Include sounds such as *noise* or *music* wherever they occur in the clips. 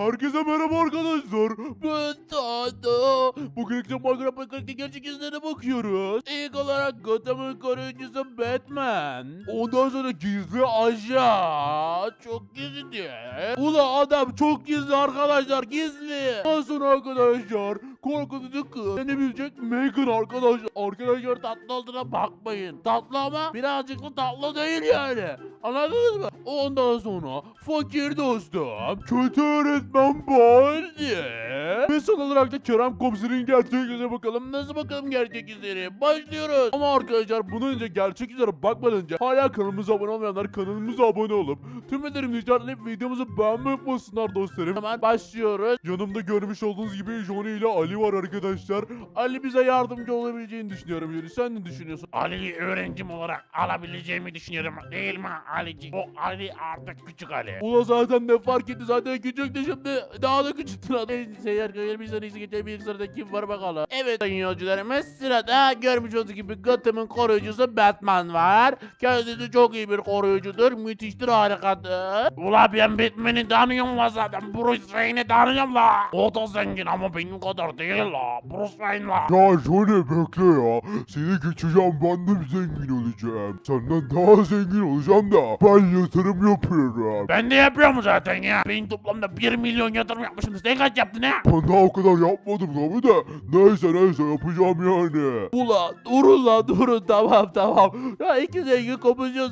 Herkese merhaba arkadaşlar. Ben Tado. Bugün ilk Minecraft Minecraft'ta gerçek yüzlerine bakıyoruz. İlk olarak Gotham'ın koruyucusu Batman. Ondan sonra gizli ajan. Çok gizli. Ula adam çok gizli arkadaşlar gizli. Sonra arkadaşlar korkutucu kız. Ne bilecek Megan arkadaşlar. Arkadaşlar tatlı olduğuna bakmayın. Tatlı ama birazcık da tatlı değil yani. Anladınız mı? Ondan sonra fakir dostum, kötü öğretmen Baldi. Ve son olarak da Kerem Komiser'in gerçek yüzüne bakalım. Nasıl bakalım gerçek yüzleri? Başlıyoruz. Ama arkadaşlar bunun önce gerçek yüzlere bakmadan önce hala kanalımıza abone olmayanlar kanalımıza abone olup tüm ederim işaretleyip videomuzu beğenmeyi unutmasınlar dostlarım. Hemen başlıyoruz. Yanımda görmüş olduğunuz gibi Johnny ile Ali var arkadaşlar. Ali bize yardımcı olabileceğini düşünüyorum. Johnny sen ne düşünüyorsun? Ali'yi öğrencim olarak alabileceğimi düşünüyorum. Değil mi Ali'ci? O Ali artık küçük Ali. Ula zaten ne fark etti zaten küçüktü şimdi daha da küçülttün adam. Seyyar köyler bir sonraki geçen bir sırada kim var bakalım. Evet sayın yolcularımız sırada görmüş olduğunuz gibi Gotham'ın koruyucusu Batman var. Kendisi çok iyi bir koruyucudur. Müthiştir harikadır. Ula ben Batman'i tanıyorum la zaten. Bruce Wayne'i tanıyorum la. O da zengin ama benim kadar değil la. Bruce Wayne la. Ya Johnny bekle ya. Seni geçeceğim ben de zengin olacağım. Senden daha zengin olacağım da ben yatırım yapıyorum. Ben de yapıyorum zaten ya. Ben toplamda 1 milyon yatırım yapmışım. Sen kaç yaptın ha? Ben daha o kadar yapmadım tabi de. Neyse neyse yapacağım yani. Ula durun la durun tamam tamam. Ya iki zengin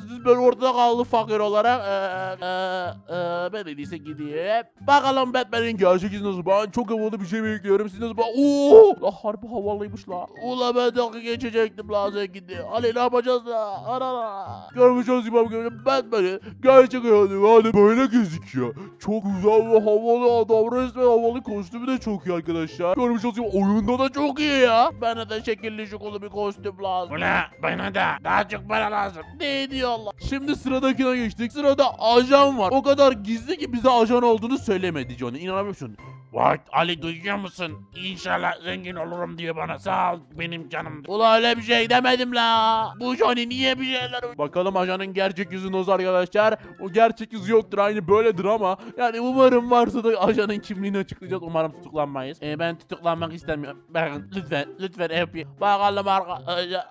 siz ben ortada kaldı fakir olarak. Ee, ee, ee, ben en iyisi gideyim. Bakalım Batman'in gerçek nasıl? Ben çok havalı bir şey bekliyorum. Siz nasıl? bak- Oo! La harbi havalıymış la. Ula ben dalga geçecektim la zengindi. Ali ne yapacağız la? Ara. Görmüş olduğunuz gibi bakıyorum Batman'in gerçek hayatı hani böyle gözüküyor. Çok güzel ve havalı adam. Resmen havalı kostümü de çok iyi arkadaşlar. Görmüş gibi oyunda da çok iyi ya. Bana da şekilli şukulu bir kostüm lazım. Ula bana da daha çok para lazım. Ne diyor Allah? Şimdi sıradakine geçtik. Sırada ajan var. O kadar gizli ki bize ajan olduğunu söylemedi Johnny. İnanabiliyor musun? Vay Ali duyuyor musun? İnşallah zengin olurum diye bana sağ ol benim canım. Ula öyle bir şey demedim la. Bu Johnny niye bir şeyler... Bakalım ajanın gerçek yüzü nasıl arkadaşlar. O gerçek yüzü yoktur aynı böyledir ama. Yani umarım varsa da ajanın kimliğini açıklayacağız. Umarım tutuklanmayız. Ee, ben tutuklanmak istemiyorum. Bakın lütfen lütfen yapayım. Bakalım arkadaşlar.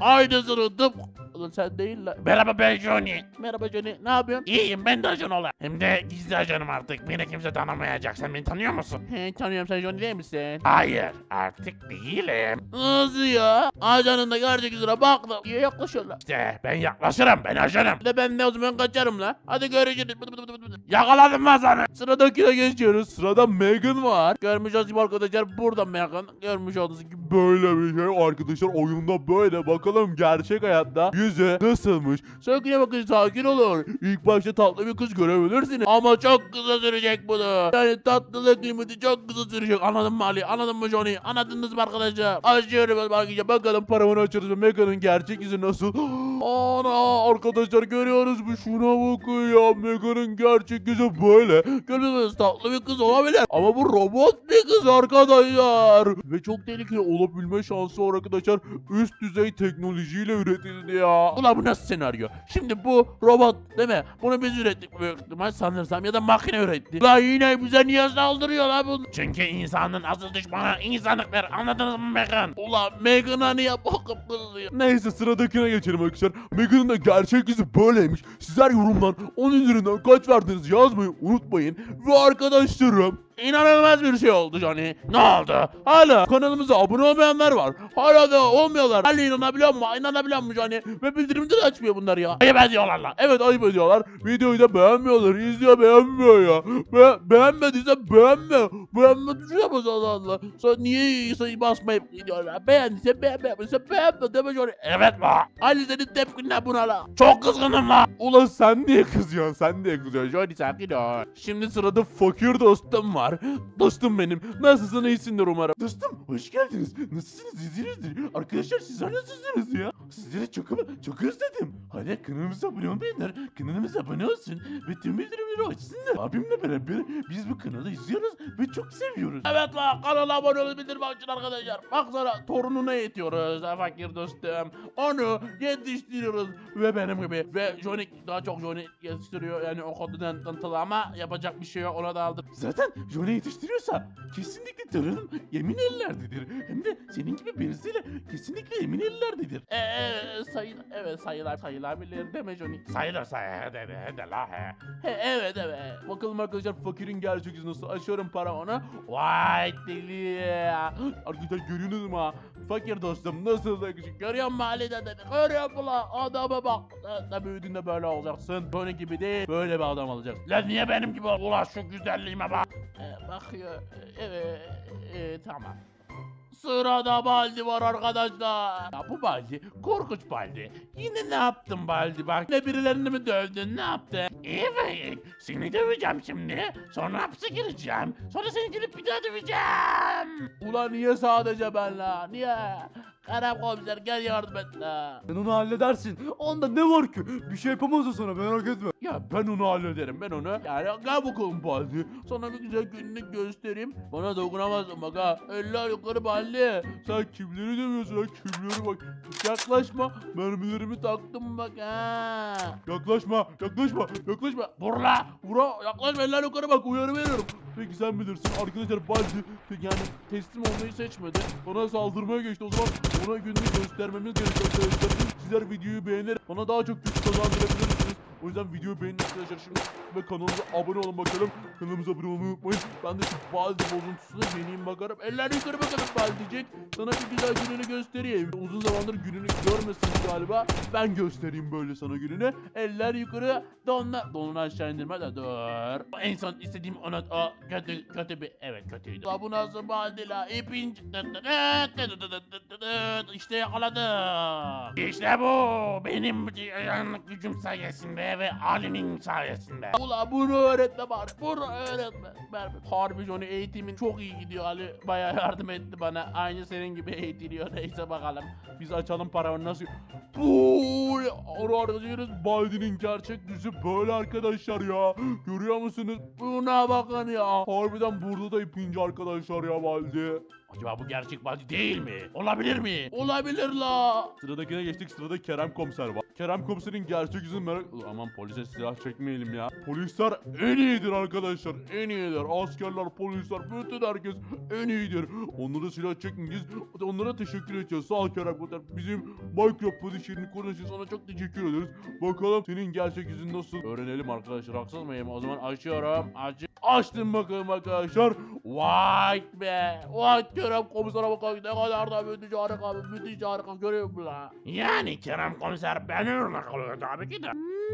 Aynısını tıp. Ulan sen değil la. Merhaba ben Johnny. Merhaba Johnny ne yapıyorsun? İyiyim ben de ajan olayım. Hem de gizli ajanım artık. Beni kimse tanımayacak. Sen beni tanıyor musun? He tanıyorum sen Johnny değil misin? Hayır artık değilim. Nasıl ya? Ajanın da gerçek yüzüne baktım. Niye yaklaşıyorlar? İşte ben yaklaşırım ben ajanım. De ben de o zaman kaçarım la. Hadi görüşürüz. Bıdı bıdı bıdı bıdı. Yakaladım lan seni. Sıradakine geçiyoruz. Sırada Megan var. Görmüş olduğunuz gibi arkadaşlar burada Megan. Görmüş olduğunuz gibi böyle bir şey arkadaşlar oyunda böyle. Bakalım gerçek hayatta yüzü nasılmış. Sakin bakın sakin olun. İlk başta tatlı bir kız görebilirsiniz. Ama çok kısa sürecek bunu. Yani tatlılık kıymeti çok kısa sürecek. Anladın mı Ali? Anladın mı Johnny? Anladınız mı arkadaşlar? Açıyorum bakacağım. Bakalım paramını açarız Megan'ın gerçek yüzü nasıl? *gasps* Ana arkadaşlar görüyoruz mu? Şuna bakın ya. Megan'ın gerçek yüzü böyle. Görüyorsunuz tatlı bir kız olabilir. Ama bu robot bir kız arkadaşlar. Ve çok tehlikeli olabilme şansı var arkadaşlar. Üst düzey teknolojiyle üretildi ya. Ulan bu nasıl senaryo? Şimdi bu robot değil mi? Bunu biz ürettik büyük ihtimal sanırsam ya da makine üretti. Ulan yine bize niye saldırıyor lan bu? Çünkü insanın asıl düşmanı insanlıktır. Anladınız mı Megan? Ulan Megan'a niye bakıp kızıyor? Neyse sıradakine geçelim arkadaşlar. Megan'ın da gerçek yüzü böyleymiş. Sizler yorumdan 10 üzerinden kaç verdiniz yazmayı unutmayın. Ve arkadaşlarım İnanılmaz bir şey oldu Johnny. Ne oldu? Hala kanalımıza abone olmayanlar var. Hala da olmuyorlar. Hala inanabiliyor mu? İnanabiliyor mu Johnny? Ve bildirimde de açmıyor bunlar ya. Ayıp ediyorlar lan. Evet ayıp ediyorlar. Videoyu da beğenmiyorlar. İzliyor beğenmiyor ya. Be beğenmediyse beğenme. Beğenme tuşuna Allah Allah. Sonra niye sayı basmayıp gidiyorlar? Beğendiyse beğenmediyse beğenme deme Johnny. Evet la. Ali senin tepkin ne buna la? Çok kızgınım la. Ulan sen niye kızıyorsun? Sen niye kızıyorsun? Johnny sakin ol. Şimdi sırada fakir dostum var. Var. Dostum benim. Nasılsın iyisindir umarım. Dostum hoş geldiniz. Nasılsınız izinizdir. Arkadaşlar sizler nasılsınız ya? Sizleri çok çok özledim. Hadi kanalımıza abone olmayanlar kanalımıza abone olsun ve tüm bildirimleri açsınlar. Abimle beraber biz bu kanalı izliyoruz ve çok seviyoruz. Evet la kanala abone olup bildirim açın arkadaşlar. Baksana torununa yetiyoruz ha, fakir dostum. Onu yetiştiriyoruz ve benim gibi. Ve Johnny daha çok Johnny yetiştiriyor yani o konudan tanıtılı ama yapacak bir şey yok ona da aldım. Zaten Johnny yetiştiriyorsa kesinlikle torunum yemin ellerdedir. Hem de senin gibi birisiyle kesinlikle yemin ellerdedir. Eee sayıl evet sayılar sayılabilir deme Johnny. Sayılır sayılır de de la he. He, evet evet. Bakalım arkadaşlar fakirin gerçek yüzü nasıl. Açıyorum para ona. Vay deli. Arkadaşlar görüyorsunuz mu? ha? Fakir dostum nasıl da küçük. Görüyor musun mahallede dedi. Görüyor musun lan? Adama bak. De büyüdüğünde böyle olacaksın. Böyle gibi değil. Böyle bir adam olacaksın. Lan niye benim gibi ol? Ulan şu güzelliğime bak. Ee, bakıyor. Evet. e, tamam. Sırada Baldi var arkadaşlar. Ya bu Baldi korkunç Baldi. Yine ne yaptın Baldi bak. Ne birilerini mi dövdün ne yaptın? Evet. Seni döveceğim şimdi. Sonra hapse gireceğim. Sonra seni gelip bir daha döveceğim. Ulan niye sadece ben la? Niye? Kerem komiser gel yardım et la. Sen onu halledersin. Onda ne var ki? Bir şey yapamaz o sana merak etme. Ya ben onu hallederim ben onu. Yani gel bakalım Baldi. Sana bir güzel günlük göstereyim. Bana dokunamazsın bak ha. Eller yukarı Baldi. Sen kimleri dövüyorsun ha kimleri bak. Yaklaşma. Mermilerimi taktım bak ha. Yaklaşma yaklaşma yaklaşma. Burla. Vura yaklaşma eller yukarı bak uyarı veriyorum. Peki sen bilirsin arkadaşlar Baldi yani teslim olmayı seçmedi. Bana saldırmaya geçti o zaman ona günlük göstermemiz gerekiyor arkadaşlar. Sizler videoyu beğenerek bana daha çok güç kazandırabilirsiniz. O yüzden videoyu beğenin arkadaşlar şimdi ve kanalımıza abone olun bakalım. Kanalımıza abone olmayı unutmayın. Ben de şu Baldi bozuntusuna yeneyim bakarım. Eller yukarı bakalım Baldicik. Sana bir güzel gününü göstereyim. Uzun zamandır gününü görmesin galiba. Ben göstereyim böyle sana gününü. Eller yukarı donla. Donunu aşağı indirme de dur. En son istediğim ona o kötü kötü bir evet kötüydü. Bu nasıl baldi la? İpin işte yakaladım. İşte bu. Benim yanlık gücüm sayesinde ve Ali'nin sayesinde. Ula bunu öğretme bari. Bunu öğretme. Harbi Johnny eğitimin çok iyi gidiyor Ali. Bayağı yardım etti bana. Aynı senin gibi eğitiliyor. Neyse bakalım. Biz açalım paranı nasıl? Bu Onu arkadaşlarız. Baldi'nin gerçek yüzü böyle arkadaşlar ya. Görüyor musunuz? Buna bakın ya. Harbiden burada da ipinci arkadaşlar ya Baldi. Acaba bu gerçek Baldi değil mi? Olabilir mi? Olabilir la. Sıradakine geçtik. Sırada Kerem Komiser var. Kerem Komiser'in gerçek yüzünü merak... Aman polise silah çekmeyelim ya. Polisler en iyidir arkadaşlar. En iyidir. Askerler, polisler, bütün herkes en iyidir. Onlara silah çekmeyeceğiz. Onlara teşekkür edeceğiz. Sağ ol Kerem Komiser. Bizim Minecraft polislerini koruduğun için sana çok teşekkür ederiz. Bakalım senin gerçek yüzün nasıl? Öğrenelim arkadaşlar. Haksız mıyım? O zaman açıyorum. Aç Açtım bakalım arkadaşlar. Vay be. Vay Kerem Komiser'e bakalım. Ne kadar da müthiş harika. Müthiş harika. Görüyor musun la? Yani Kerem komiser beni örnek alıyor tabii ki de.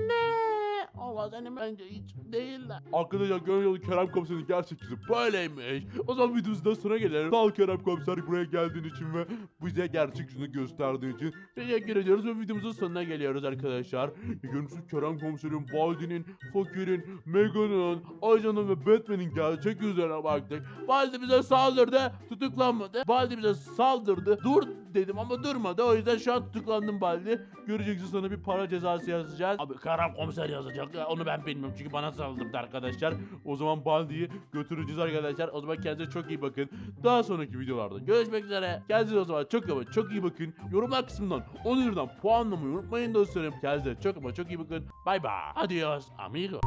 Ne? Allah senin bence hiç değil de. Arkadaşlar görüyorsunuz Kerem Komiser'in gerçek yüzü böyleymiş. O zaman videomuzdan sonra gelelim. Sağ ol Kerem Komiser buraya geldiğin için ve bize gerçek yüzünü gösterdiğin için. Teşekkür ediyoruz ve videomuzun sonuna geliyoruz arkadaşlar. Görüyorsunuz Kerem Komiser'in, Baldi'nin, Fakir'in, Mega'nın, Ajan'ın ve Batman'in gerçek yüzlerine baktık. Baldi bize saldırdı, tutuklanmadı. Baldi bize saldırdı, dur dedim ama durmadı. O yüzden şu an tutuklandım Baldi. Göreceksin sana bir para cezası yazacağız. Abi Kerem komiser yazacak ya onu ben bilmiyorum çünkü bana saldırdı arkadaşlar. O zaman Baldi'yi götüreceğiz arkadaşlar. O zaman kendinize çok iyi bakın. Daha sonraki videolarda görüşmek üzere. Kendinize o zaman çok ama çok iyi bakın. Yorumlar kısmından 10 üzerinden puanlamayı unutmayın dostlarım. Kendinize çok ama çok iyi bakın. Bye bye. Adios amigo.